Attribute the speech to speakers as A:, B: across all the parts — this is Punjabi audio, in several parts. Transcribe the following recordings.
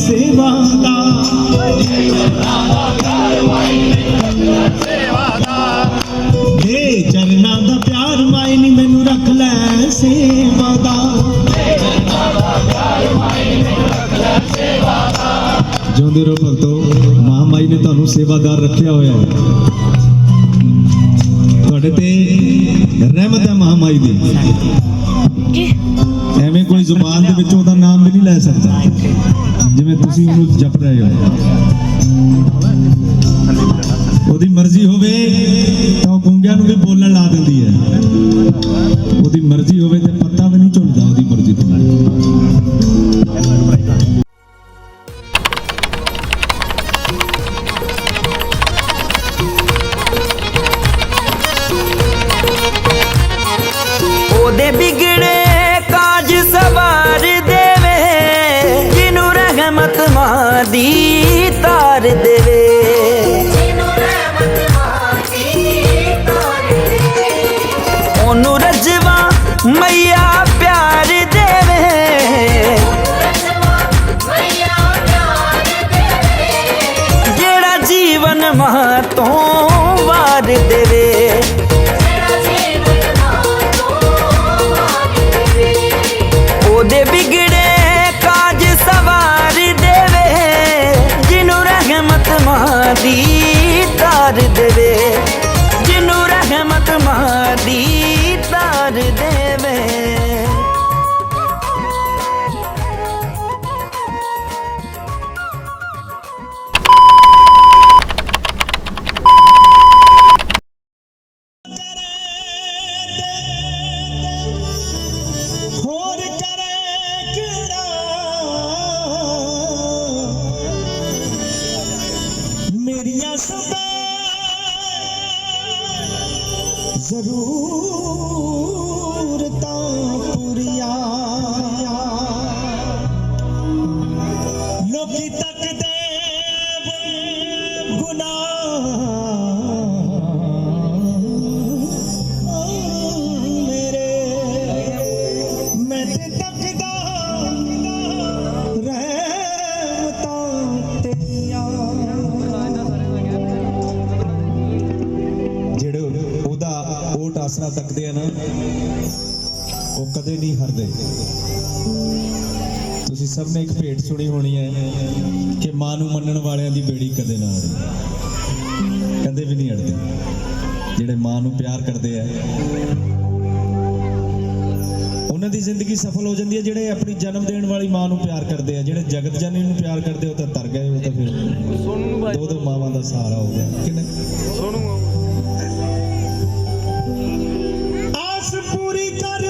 A: ਸੇਵਾ ਦਾ ਤੇ ਚਰਨਾਂ ਦਾ ਪਿਆਰ ਮਾਈ ਨੀ ਮੈਨੂੰ ਰੱਖ ਲੈ ਸੇਵਾ ਦਾ ਜਿਉਂਦੇ ਰਹੋ ਭਗਤੋ ਮਾਂ ਮਾਈ ਨੇ ਤੁਹਾਨੂੰ ਸੇਵਾਦਾਰ ਰੱਖਿਆ ਹੋਇਆ ਹੈ। ਤੁਹਾਡੇ ਤੇ ਰਹਿਮਤ ਹੈ ਮਾਂ ਮਾਈ ਦੀ ਐਵੇਂ ਕੋਈ ਜ਼ੁਬਾਨ ਦੇ ਵਿੱਚ ਉਹਦਾ ਨਾਮ ਵੀ ਨਹੀਂ ਲੈ ਸਕਦਾ। ਜਿਵੇਂ ਤੁਸੀਂ ਉਹਨੂੰ ਜਪ ਰਹੇ ਹੋ। ਉਹਦੀ ਮਰਜ਼ੀ ਹੋਵੇ
B: ਮਾਂ ਮਾਂ ਦੀ ਤਾਰ
A: ਆਸਰਾ ਤੱਕਦੇ ਆ ਨਾ ਉਹ ਕਦੇ ਨਹੀਂ ਹਰਦੇ। ਤੁਸੀਂ ਸਭ ਨੇ ਇੱਕ ਭੇਟ ਸੁਣੀ ਹੋਣੀ ਹੈ ਕਿ ਮਾਂ ਨੂੰ ਮੰਨਣ ਵਾਲਿਆਂ ਦੀ ਬੇੜੀ ਕਦੇ ਨਾ ਅੜੇ ਕਦੇ ਵੀ ਨਹੀਂ ਅੜਦੇ। ਜਿਹੜੇ ਮਾਂ ਨੂੰ ਪਿਆਰ ਕਰਦੇ ਆ ਉਹਨਾਂ ਦੀ ਜ਼ਿੰਦਗੀ ਸਫਲ ਹੋ ਜਾਂਦੀ ਹੈ। ਜਿਹੜੇ ਆਪਣੀ ਜਨਮ ਦੇਣ ਵਾਲੀ ਮਾਂ ਨੂੰ ਪਿਆਰ ਕਰਦੇ ਆ ਜਿਹੜੇ ਜਗਤ ਜਨਨੀ ਨੂੰ ਪਿਆਰ ਕਰਦੇ ਉਹ ਤਾਂ ਤਰ ਗਏ ਉਹ ਤਾਂ ਫਿਰ ਦੋ ਦੋ ਮਾਵਾਂ ਦਾ ਸਹਾਰਾ ਹੋ ਗਿਆ। ਕਿ ਨਹੀਂ ਆਸ ਪੂਰੀ ਕਰ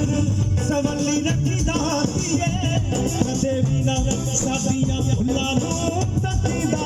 A: ਸਵੱਲੀ ਰੱਖੀਦਾ ਸੀਏ ਕਦੇ ਵੀ ਨਾ ਸਾਡੀਆਂ ਭੁੱਲਾਂ ਨੂੰ ਤੱਕੀਦਾ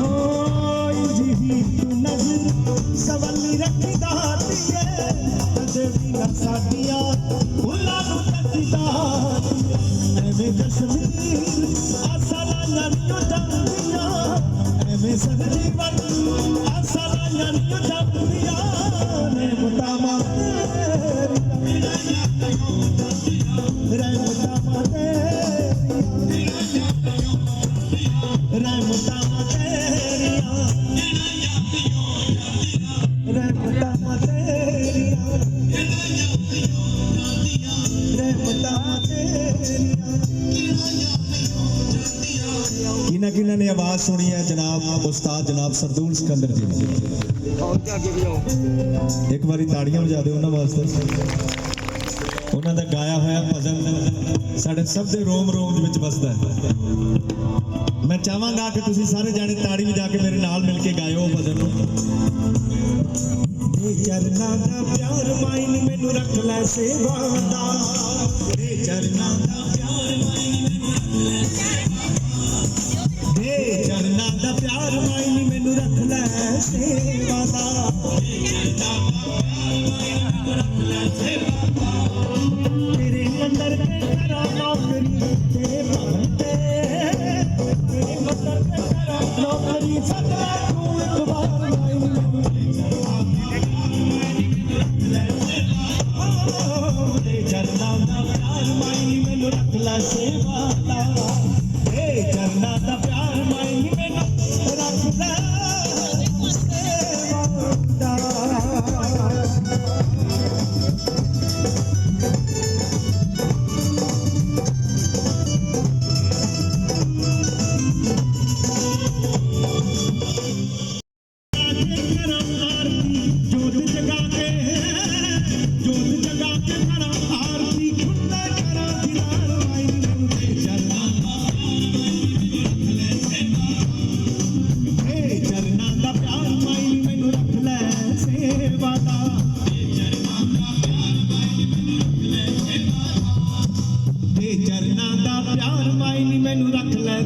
A: ਓ ਇੰਜ ਤੂੰ ਨਜ਼ਰ ਸਵੱਲੀ ਰੱਖੀਦਾ ਸੀਏ ਕਦੇ ਵੀ ਨਾ ਸਾਡੀਆਂ ਭੁੱਲਾਂ ਨੂੰ ਤੱਕੀਦਾ ਐਵੇਂ ਕਸ਼ਮੀਰ ਆਸਾ ਨਾ ਨਿਉ ਜਾਂਦੀਆਂ ਐਵੇਂ ਸਜੀਵਨ ਆਸਾ ਨਾ ਨਿਉ ਜਾਂਦੀਆਂ ਕਿਨਾਂ ਕਿਨਾਂ ਨੇ ਆਵਾਜ਼ ਸੁਣੀ ਹੈ ਜਨਾਬ ਉਸਤਾਦ ਜਨਾਬ ਸਰਦੂਲ ਸਿਕੰਦਰ ਜੀ ਦੀ ਇੱਕ ਵਾਰੀ ਤਾੜੀਆਂ ਵਜਾ ਦਿਓ ਉਹਨਾਂ ਵਾਸਤੇ। ਉਹਨਾਂ ਦਾ ਗਾਇਆ ਹੋਇਆ ਭਜਨ ਸਾਡੇ ਸਭ ਦੇ ਰੋਮ ਰੋਮ ਦੇ ਵਿੱਚ ਵਸਦਾ ਹੈ। ਮੈਂ ਚਾਹਾਂਗਾ ਕਿ ਤੁਸੀਂ ਸਾਰੇ ਜਾਣੇ ਤਾੜੀ ਵਜਾ ਕੇ ਮੇਰੇ ਨਾਲ ਮਿਲ ਕੇ ਗਾਇਓ ਉਹ ਭਜਨ ਨੂੰ। ਇਹ ਚਰਨਾਂ ਦਾ ਪਿਆਰ ਮਾਇਨ ਮੈਨੂੰ ਰੱਖ ਲੈ ਸੇਵਾ ਦਾ। ਇਹ ਚਰਨਾਂ ਦਾ ਪਿਆਰ ਦੇ। ਚਰਨਾਂ ਦਾ ਪਿਆਰ ਮਾਇਨੀ ਮੈਨੂੰ ਰੱਖ ਲੈ ਸੇਵਾ ਦਾ। ਤੇਰੇ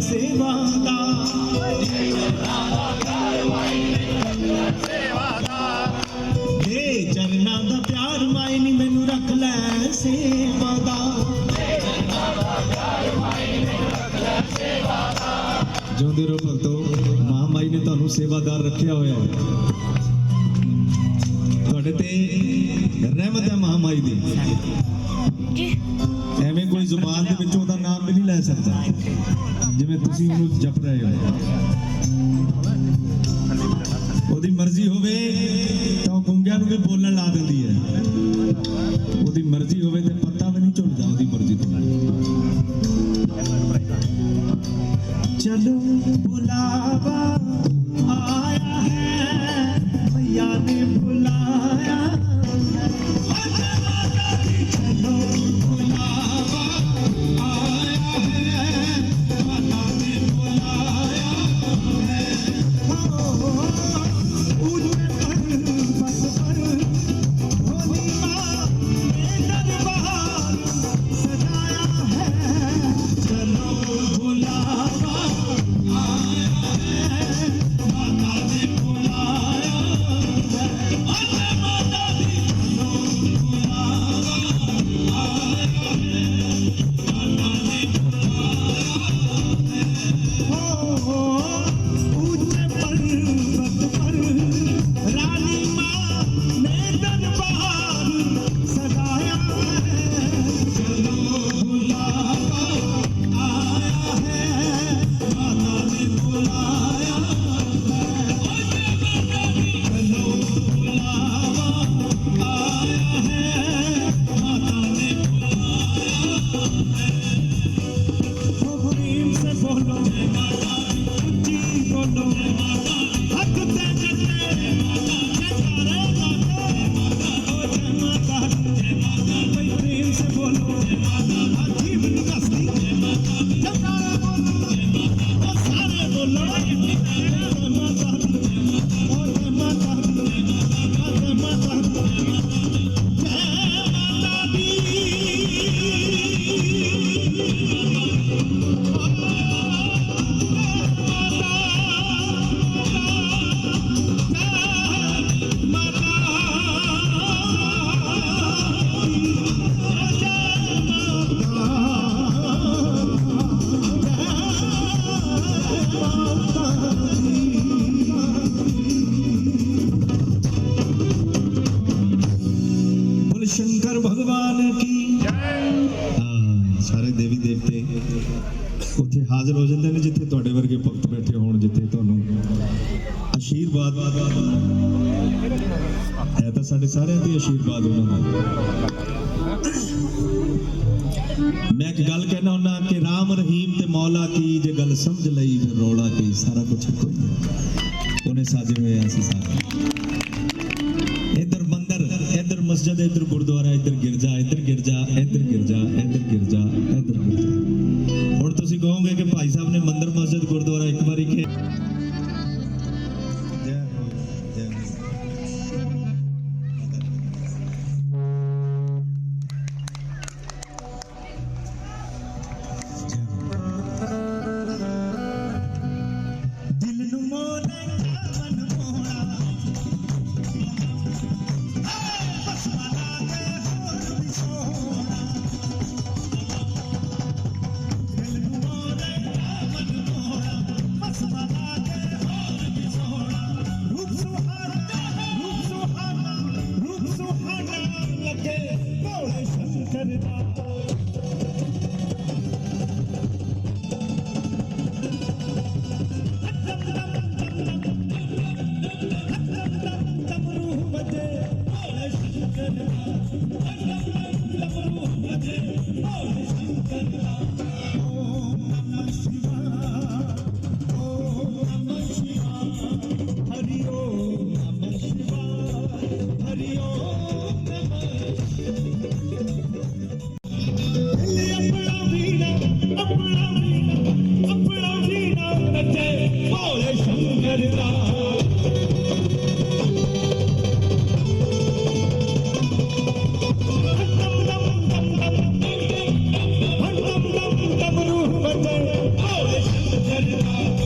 A: ਸੇਵਾ ਦਾ ਏ ਚਰਨਾਂ ਦਾ ਪਿਆਰ ਮਾਇਨੀ ਮੈਨੂੰ ਰੱਖ ਲੈ ਸੇਵਾ ਦਾ ਜਿਉਂਦੇ ਰਹੋ ਭਗਤੋ ਮਹਾਮਾਈ ਨੇ ਤੁਹਾਨੂੰ ਸੇਵਾਦਾਰ ਰੱਖਿਆ ਹੋਇਆ ਹੈ ਤੁਹਾਡੇ ਤੇ ਰਹਿਮਤ ਹੈ ਮਹਾਮਾਈ ਦੀ ਐਵੇਂ ਕੋਈ ਜ਼ੁਬਾਨ ਦੇ ਵਿੱਚੋਂ ਉਹਦਾ ਲੈ ਸਕਦਾ। ਜਿਵੇਂ ਤੁਸੀਂ ਉਹਨੂੰ ਜਪ ਰਹੇ ਹੋ। ਉਹਦੀ ਮਰਜ਼ੀ ਹੋਵੇ ਤਾਂ ਉਹ ਗੁੰਗਿਆਂ ਨੂੰ ਵੀ ਬੋਲਣ ਲਾ ਦਿੰਦੀ ਹੈ। ਉਹਦੀ ਮਰਜ਼ੀ ਹੋਵੇ ਤੇ Thank you. ਉੱਥੇ ਹਾਜ਼ਰ ਹੋ ਜਾਂਦੇ ਨੇ ਜਿੱਥੇ ਤੁਹਾਡੇ ਵਰਗੇ ਭਗਤ ਬੈਠੇ ਹੋਣ, ਜਿੱਥੇ ਤੁਹਾਨੂੰ ਆਸ਼ੀਰਵਾਦ ਹੈ ਤਾਂ ਸਾਡੇ ਸਾਰਿਆਂ ਦੀ ਆਸ਼ੀਰਵਾਦ ਉਹਨਾਂ ਦਾ ਮੈਂ ਇੱਕ ਗੱਲ ਕਹਿਣਾ ਹੁੰਦਾ ਕਿ ਰਾਮ ਰਹੀਮ ਤੇ ਮੌਲਾ ਕੀ, ਜੇ ਗੱਲ ਸਮਝ ਲਈ ਫਿਰ ਰੌਲਾ ਕੀ, ਸਾਰਾ ਕੁਝ ਇੱਕੋ ਉਹਨੇ ਸਾਜੇ ਹੋਏ ਆ ਸਾਰੇ। ਤੁਸੀਂ ਕਹੋਗੇ ਕਿ ਭਾਈ ਸਾਹਿਬ ਨੇ ਮੰਦਰ ਮਸਜਿਦ ਗੁਰਦੁਆਰਾ ਇੱਕ ਵਾਰੀ ਕਿ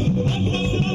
C: ਨਾਮ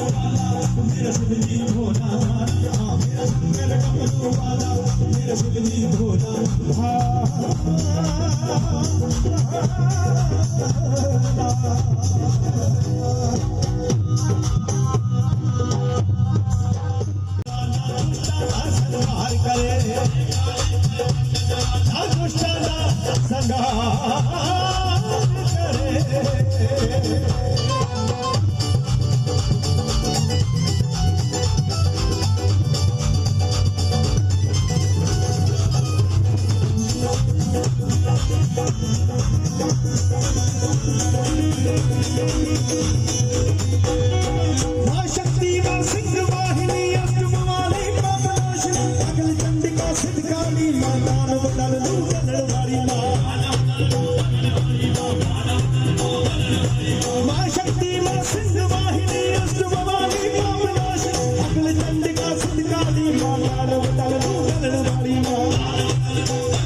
C: ਸ਼ੰਕਰ ਡਮਰੂ ਵਾਲਾ ਮੇਰਾ ਸੁਖ ਜੀ ਭੋਲਾ ਭਾਲਾ ਮੇਰਾ ਸ਼ੰਕਰ ਡਮਰੂ ਵਾਲਾ ਅਕਲ ਚੰਦ ਦਾ ਸਦਕਾ ਦੀ ਮਾਂ ਨਾਲ ਬਦਲ ਨੂੰ ਵਾਲੀ ਮਾਂ।